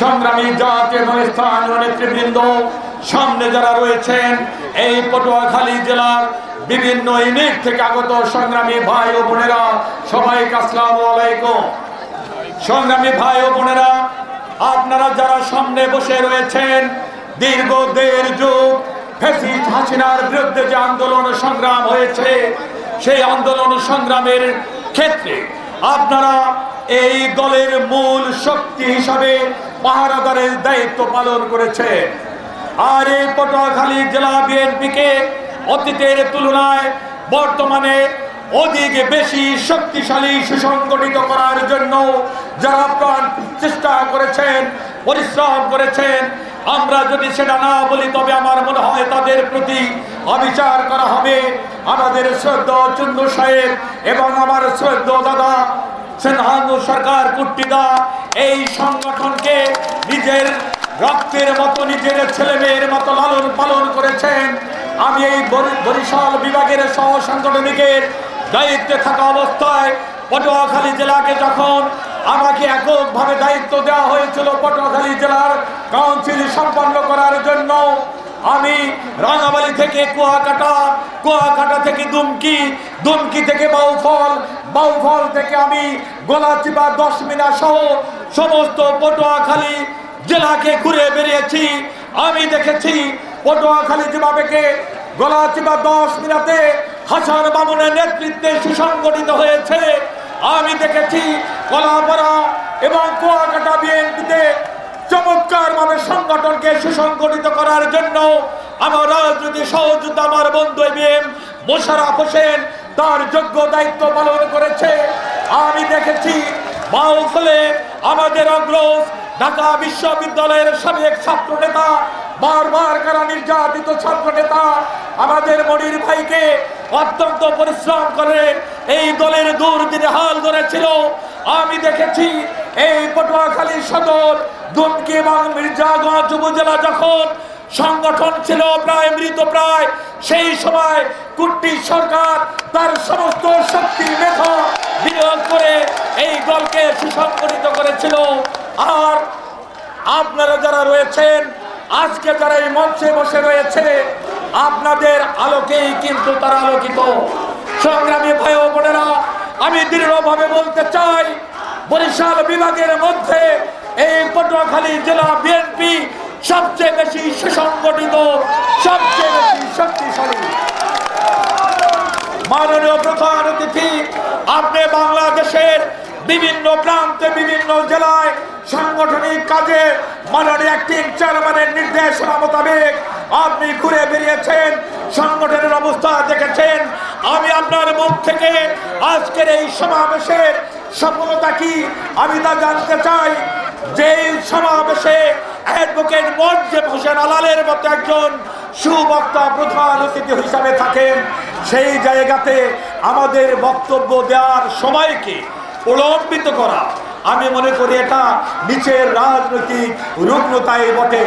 সংগ্রামী সামনে যারা রয়েছেন, এই পটুয়াখালী বিভিন্ন ইউনিট থেকে আগত সংগ্রামী ভাই ও বোনেরা, সবাইকে আসসালামু আলাইকুম। সংগ্রামী ভাই ও বোনেরা, আপনারা যারা সামনে বসে রয়েছেন, দীর্ঘ যুগ হাসিনার বিরুদ্ধে যে আন্দোলন সংগ্রাম হয়েছে সেই আন্দোলন সংগ্রামের ক্ষেত্রে আপনারা এই দলের মূল শক্তি হিসাবে পাহারাদারের দায়িত্ব পালন করেছে। আর এই পটুয়াখালী জেলা বিএনপিকে অতীতের তুলনায় বর্তমানে অধিক বেশি শক্তিশালী সুসংগঠিত করার জন্য যারা প্রাণ চেষ্টা করেছেন, পরিশ্রম করেছেন, আমরা যদি সেটা না বলি, তবে আমার হয় তাদের প্রতি অবিচার করা হবে। আমাদের শ্রদ্ধ চন্দ্র সাহেব এবং আমার শ্রদ্ধ দাদা সেনহানু সরকার কুট্টিদা এই সংগঠনকে নিজের রক্তের মতো, নিজের ছেলে মেয়ের মতো লালন পালন করেছেন। আমি এই বরিশাল বিভাগের সহ সাংগঠনিকের দায়িত্বে থাকা অবস্থায় পটুয়াখালী জেলাকে যখন আমাকে এককভাবে দায়িত্ব দেওয়া হয়েছিল পটুয়াখালী জেলার কাউন্সিল সম্পন্ন করার জন্য আমি রাঙাবালি থেকে কুয়াকাটা কুয়াকাটা থেকে দুমকি দুমকি থেকে বাউফল বাউফল থেকে আমি গোলাচিপা দশ মিনা সহ সমস্ত পটুয়াখালী জেলাকে ঘুরে বেরিয়েছি। আমি দেখেছি পটুয়াখালী জেলাকে গলাচিপা দশ মিনাতে হাসান বামুনের নেতৃত্বে সুসংগঠিত হয়েছে। আমি দেখেছি কলাপাড়া এবং কুয়াকাটা চমৎকার সংগঠনকে সুসংগঠিত করার জন্য আমার রাজনৈতিক সহযোগিতা আমার বন্ধু এম মোশারফ হোসেন তার যোগ্য দায়িত্ব পালন করেছে। আমি দেখেছি আমাদের অগ্রজ ঢাকা বিশ্ববিদ্যালয়ের সাবেক ছাত্র নেতা বারবার কারা নির্যাতিত ছাত্র নেতা আমাদের মনির ভাইকে অত্যন্ত পরিশ্রম করে এই দলের দুর্দিনে হাল ধরেছিল আমি দেখেছি এই পটুয়াখালী সদর, দুমকি এবং মির্জাগঞ্জ উপজেলা যখন সংগঠন ছিল প্রায় মৃত প্রায়, সেই সময় কুট্টি সরকার তার সমস্ত শক্তি মেধা বিনিয়োগ করে এই দলকে সুসংগঠিত করেছিল। আর আপনারা যারা রয়েছেন, আজকে যারা এই মঞ্চে বসে রয়েছে, আপনাদের আলোকেই কিন্তু তারা আলোকিত। সংগ্রামী বোনেরা আমি দৃঢ়ভাবে বলতে চাই, বরিশাল বিভাগের মধ্যে এই পটুয়াখালী জেলা বিএনপি সবচেয়ে বেশি সুসংগঠিত, সবচেয়ে বেশি শক্তিশালী। মাননীয় প্রধান অতিথি, আপনি বাংলাদেশের বিভিন্ন প্রান্তে, বিভিন্ন জেলায় সাংগঠনিক কাজে মাননীয় অ্যাক্টিং চেয়ারম্যানের নির্দেশনা মোতাবেক আপনি ঘুরে বেরিয়েছেন। সংগঠনের অবস্থা দেখেছেন। আমি আপনার মুখ থেকে আজকের এই সমাবেশের সফলতা কি আমি তা জানতে চাই। যে সমাবেশে অ্যাডভোকেট মঞ্জেব হোসেন আলালের মতো একজন সুবক্তা, প্রধান অতিথি হিসাবে থাকেন, সেই জায়গাতে আমাদের বক্তব্য দেওয়ার সময়কে প্রলম্বিত করা। আমি মনে করি এটা নিচের রাজনৈতিক রুগ্নতায় বটে।